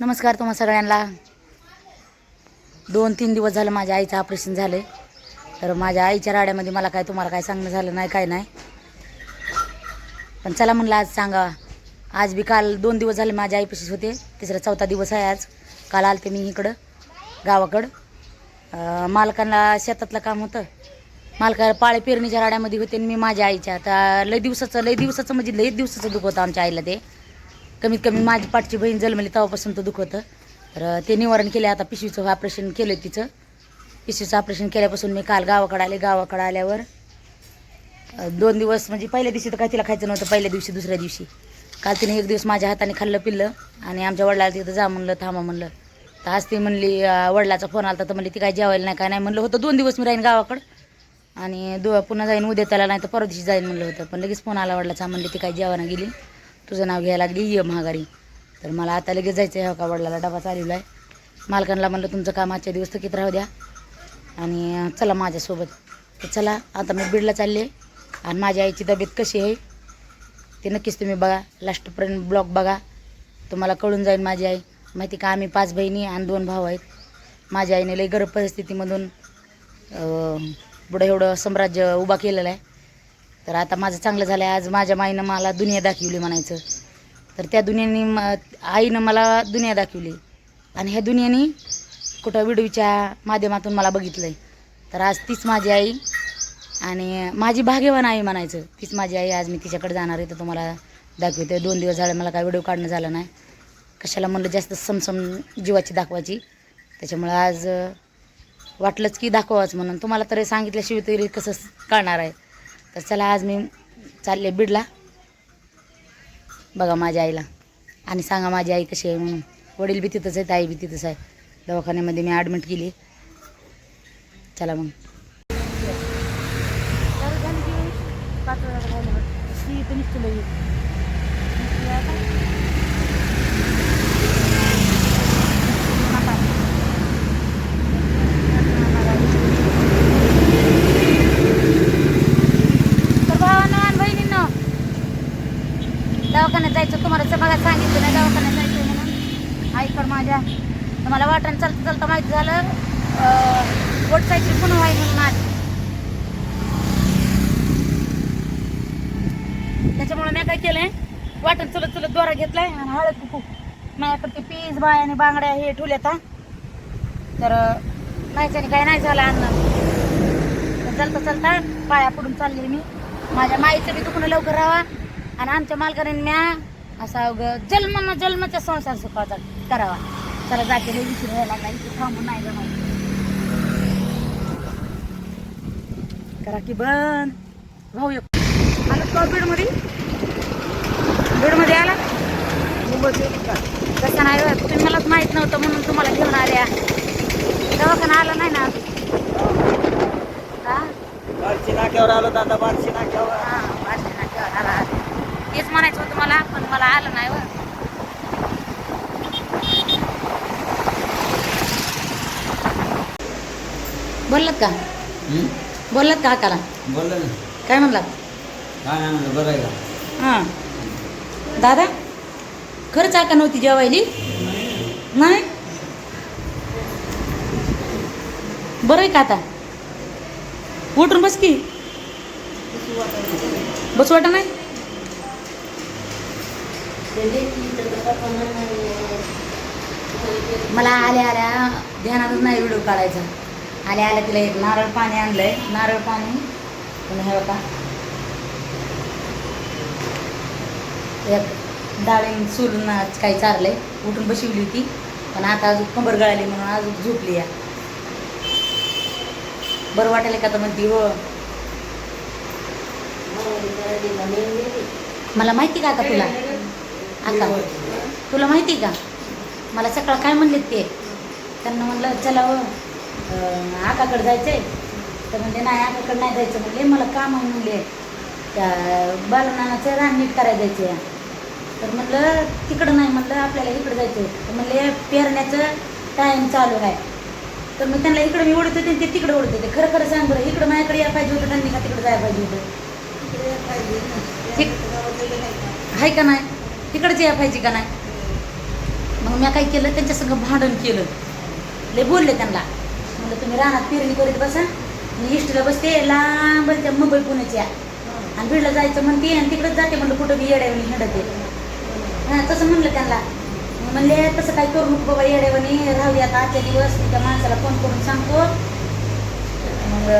नमस्कार तुम्हा सगळ्यांना. दोन तीन दिवस झालं माझ्या आईचं ऑपरेशन झालं तर माझ्या आईच्या राड्यामध्ये मला काय तुम्हाला काय सांगणं झालं नाही काय नाही. पण चला म्हणलं आज सांगा. आज बी काल दोन दिवस झाले माझ्या आईपाशीच होते. तिसरा चौथा दिवस आहे आज. काल आलते मी इकडं गावाकडं. मालकांना शेतातलं काम होतं. मालका पाळे पेरणीच्या राड्यामध्ये होते आणि मी माझ्या आईच्या. आता लय दिवसाचं लय दिवसाचं म्हणजे लय दिवसाचं दुःख होतं आमच्या आईला ते. कमीत कमी माझी पाठची बहीण जन्मली तेव्हापासून तर दुखवतं तर ते निवारण केलं आता पिशवीचं ऑपरेशन केलं तिचं. पिशवीचं ऑपरेशन केल्यापासून मी काल गावाकडे आले. गावाकडे आल्यावर दोन दिवस म्हणजे पहिल्या दिवशी तर काय तिला खायचं नव्हतं. पहिल्या दिवशी दुसऱ्या दिवशी. काल तिने एक दिवस माझ्या हाताने खाल्लं पिल्लं आणि आमच्या वडिलाला तिथं जा म्हणलं थांबा म्हणलं. तर आज ती म्हणली वडिलाचा फोन आला तर म्हणली ती काय जेवायला नाही काय नाही म्हणलं होतं. दोन दिवस मी राहीन गावाकडं. आणि दो पुन्हा जाईन उद्या त्याला नाही तर परवा दिवशी जाईन म्हणलं होतं. पण लगेच फोन आला वडिलाचा. म्हणली ती काय जेवायला गेली. तुझं नाव घ्यायला लागली ये महागारी. तर मला आता लगेच जायचं आहे हो का वडिलाला डबा चालवला आहे मालकांना म्हणलं तुमचं काम आजच्या दिवस थकीत राहू द्या. आणि चला माझ्यासोबत. तर चला आता मी बीडला चालले. आणि माझ्या आईची तब्येत कशी आहे ते नक्कीच तुम्ही बघा. लास्टपर्यंत ब्लॉग बघा. तुम्हाला कळून जाईल माझी आई. माहिती का आम्ही पाच बहिणी आणि दोन भाऊ आहेत. माझ्या आईने लई गरीब परिस्थितीमधून पुढं एवढं साम्राज्य उभा केलेलं आहे. तर आता माझं चांगलं झालं आहे आज माझ्या माईनं मला दुनिया दाखवली म्हणायचं. तर त्या दुनियाने म आईनं मला दुनिया दाखवली. आणि ह्या दुनियाने कुठं व्हिडिओच्या माध्यमातून मला बघितलं आहे तर आज तीच माझी आई आणि माझी भाग्यवान आई म्हणायचं. तीच माझी आई आज मी तिच्याकडे जाणार आहे तर तुम्हाला दाखवते. दोन दिवस झाले मला काय व्हिडिओ काढणं झालं नाही. कशाला म्हणलं जास्त समसम जीवाची दाखवायची. त्याच्यामुळं आज वाटलंच की दाखवाच म्हणून. तुम्हाला तरी सांगितल्याशिवाय तरी कसं कळणार आहे. तर चला आज मी चालले बीडला. बघा माझ्या आईला. आणि सांगा माझी आई कशी आहे म्हणून. वडील बी तिथंच आहेत आई बी तिथंच आहे. दवाखान्यामध्ये मी ॲडमिट केली. चला मग. तर भावांनो आणि बहिणींनो दवाखान्यात जायचं तुम्हाला असं बघा सांगितलं नाही दवाखान्यात जायचं म्हणून. आईकर माझ्या तुम्हाला वाटण चालतं चालतं माहिती झालं बोट पुन्हा आहे म्हणून माझी त्याच्यामुळे मी काय केलंय वाटण चलत चलत दोरा घेतलाय आणि हळद कुकू. माझ्याकडे पीस बाय आणि बांगड्या हे ठेवल्यात तर माहिती काय नाही झालं अन्न. तर चालता चालता पाया पडून चालले मी. माझ्या माईचं बी दुखणं लवकर राहा आणि आमच्या मालकाने म्या असा अवघं जन्म न जन्माचा संसार सुखाचा करावा. चला जाते लई उशीर व्हायला लागला इथे थांबून नाही जमायचं करा की बंद. भाऊ एक. आलं का बीडमध्ये? बीडमध्ये आला तसं नाही. तुम्ही मलाच माहीत नव्हतं म्हणून तुम्हाला घेऊन आल्या दवाखाना आला नाही ना? हा बारशी नाक्यावर आलो दादा बारशी नाक्यावर हा, वाटलं ना तेव्हा आला. तेच म्हणायचं होतं मला पण मला आलं नाही व बोललात का? बोललात का काला बोललं ना. काय म्हणलात काय नाही म्हणलं बरं आहे का? हां. दादा खरंच आका नव्हती जेवायली? नाही? बरं आहे का आता? उठून बस की. बस वाटा नाही? मला आल्या आल्या ध्यानातच नाही व्हिडिओ काढायचा. आल्या आल्या तिला एक नारळ पाणी आणलंय. नारळ पाणी. पुन्हा हे बघा. एक डाळिंब सोलून आज काही चारलंय. उठून बसवली होती. पण आता अजून कंबर गळाली म्हणून अजून झोपली या. बरं वाटेल का तर म्हणती हो. मला माहिती का आता तुला? आता. तुला माहिती का? मला सकाळ काय म्हणले ते? त्यांना म्हणलं चला हो आकाकडे जायचंय. तर म्हणजे नाही आकाकडे नाही जायचं. म्हणले मला काम आहे म्हणले. त्या बालनानाचं रान नीट करायला जायचं आहे तर म्हणलं तिकडं नाही म्हणलं आपल्याला इकडं जायचं आहे तर म्हणले पेरण्याचं टाईम चालू आहे. तर मग त्यांना इकडं मी ओढत होते आणि ते तिकडे ओढत होते. खरं खरं सांग बरं इकडं माझ्याकडे या पाहिजे होतं त्यांनी का तिकडे जायला पाहिजे होतं? ठीक आहे का नाही? तिकडच या पाहिजे का नाही? मग मी काय केलं? त्यांच्यासंग भांडण केलं. ले बोलले त्यांना. म्हणलं तुम्ही रानात पेरणी करीत बसा. मी इष्टीला बसते लांब त्या मुंबई पुण्याच्या. आणि बीडला जायचं म्हणते आणि तिकडेच जाते. म्हणलं कुठं बी येड्यावणी हिंडते. हां तसं म्हणलं त्यांना. मग म्हणले तसं काय करू नको बाबा येड्यावणी राहू आता आजच्या दिवस. मी त्या माणसाला फोन करून सांगतो. मग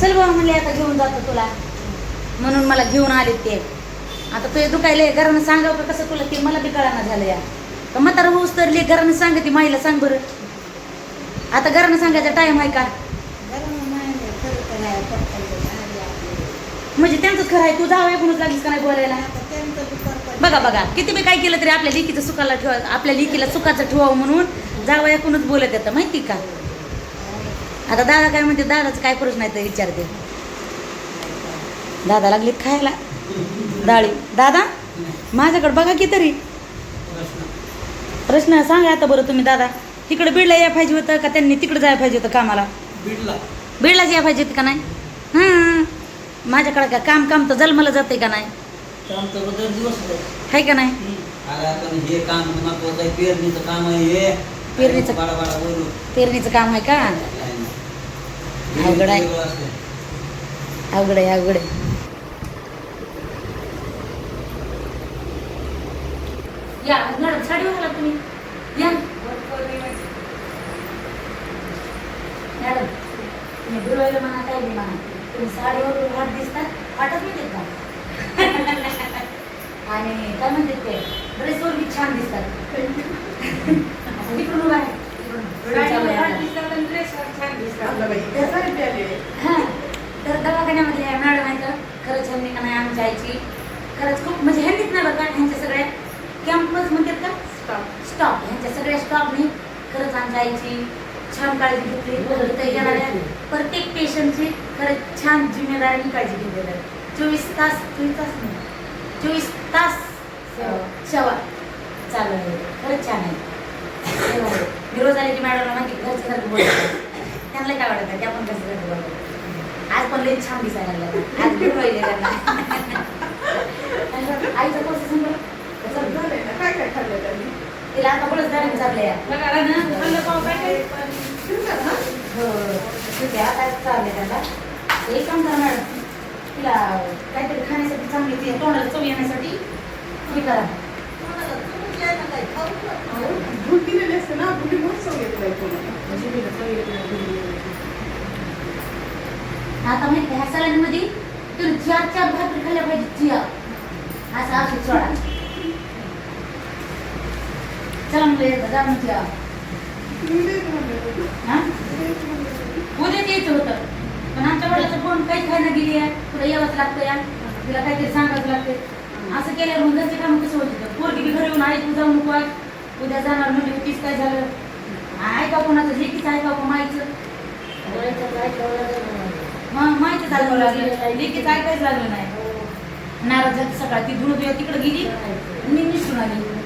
चल बाबा म्हणले आता घेऊन जातो तुला. म्हणून मला घेऊन आले ते. आता तुझे दुखायले घरानं सांगावं का कसं तुला ते? मला बी कळाना झालं या. तर म्हातारा होऊस तर ले घरानं सांगते माईला सांग बरं. आता घरानं सांगायचा टाईम आहे का? म्हणजे त्यांचंच खरं आहे तू जावं ऐकूनच लागलीस का नाही बोलायला? बघा बघा किती बी काय केलं तरी आपल्या लेकीचं सुखाला ठेवा आपल्या लेकीला सुखाचं ठेवावं म्हणून जावं ऐकूनच बोलत येतं माहिती का? आता दादा काय म्हणते दादाचं काय प्रश्न आहे तर विचारते. दादा लागलीत खायला. डाळी. दादा माझ्याकडे बघा की तरी प्रश्न सांगा आता बरं तुम्ही दादा. तिकडे बीडला या पाहिजे होतं का त्यांनी तिकडे जायला पाहिजे होतं कामाला? बीडला. बीडलाच या पाहिजे होतं का नाही? हां. माझ्याकडे का काम काम तर जन्माला जाते का नाही. आहे. का नाही? हे काम पेरणीचं काम आहे हे. पेरणीचं- पेरणीचं काम आहे का? अवघड आहे. अवघड आहे अवघड आहे या मॅडम साडी घाला तुम्ही. या. मॅडम तुम्ही डोळ्याला म्हणा काही बी म्हणा. तुम्ही साडीवर वाट दिसतात वाटत नाही देत का? आणि काय म्हणते ते? ड्रेसवर बी छान दिसतात. इकडून उभा आहे. हा. तर दवाखान्यामध्ये मॅडम आहे तर खरंच ह्यांनी का नाही आमच्या आईची. खरंच खूप म्हणजे ह्यांनीच नाही बघा ह्यांच्या सगळ्या कॅम्पस म्हणतात का? स्टॉप ह्यांच्या सगळ्या स्टॉपनी खरंच आमच्या आईची छान काळजी घेतली. इथं येणाऱ्या प्रत्येक पेशंटची खरंच छान जिम्मेदारीने काळजी घेतलेली आहे चोवीस तास चोवीस तास नाही. चोवीस तास सेवा चालू आहे. खरंच छान आहे. मी रोज आले की मॅडमला माहिती घरचं सारखं बोलतात त्यांना काय वाटत? त्या पण कसं सारखं बोलतात आज पण लई छान दिसायला लागलं. आज राहिले त्यांना. आईचं तिला आता बळच झालं चाललंय हो ठीक आहे आता चाललंय त्याला. एक काम करा मॅडम तिला काहीतरी खाण्यासाठी चांगली ती तोंडाला चव येण्यासाठी हे करा. आता माहिती ह्या सलाडमध्ये तुम्ही चार चार भाकरी खाल्ल्या पाहिजे चिया असं असं सोडा. चला मुलं येतं जा मग चिया हा? उद्याच यायचं होतं. पण आमच्या वडिलाचं फोन काही खायला गेली आहे? तुला यावंच लागतं या तिला काहीतरी सांगावं लागते असं केल्यावर मग घरचे काम कसं होतं पोरगी बी घरी येऊन आई तू जाऊ नको आज. उद्या जाणार म्हणजे तीच काय झालं? ऐका कोणाचं जे कीच ऐका को माईचं? मग माहिती चालू लागलं. लेकीच ऐकायच लागलं नाही. नाराज झाली सकाळ. ती धुणं तुझ्या तिकडे गेली मी निसरून आली.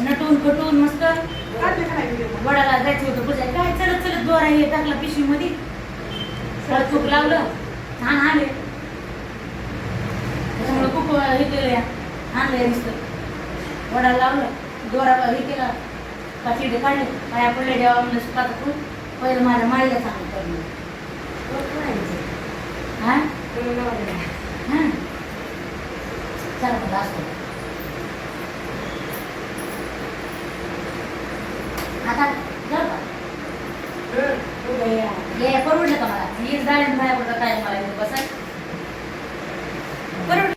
नटून कटून मस्त. वडाला जायचं होतं बुजाय काय चलत चलत दोरा हे टाकला पिशवीमध्ये. सगळं चूक लावलं. छान आले. त्याच्यामुळे खूप हे केलं या. आणलंय नुसतं. वडाला लावलं. दोरा हे केला. काठी काढले. पाया पडले देवा म्हणलं सुखात तू पहिलं माझ्या माईला चांगलं करणं हा? हा? चला असतो.